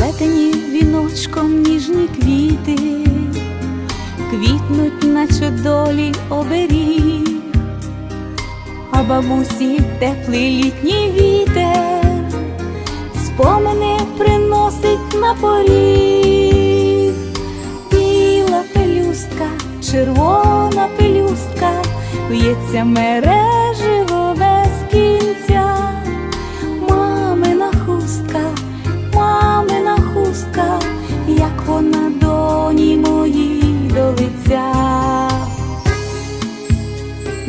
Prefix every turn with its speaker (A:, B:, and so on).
A: Сплетені віночком ніжні квіти, квітнуть, наче долі оберіг, а бабусі теплий літній вітер, спомини приносить на поріг, біла пелюстка, червона пелюстка, в'ється мереживо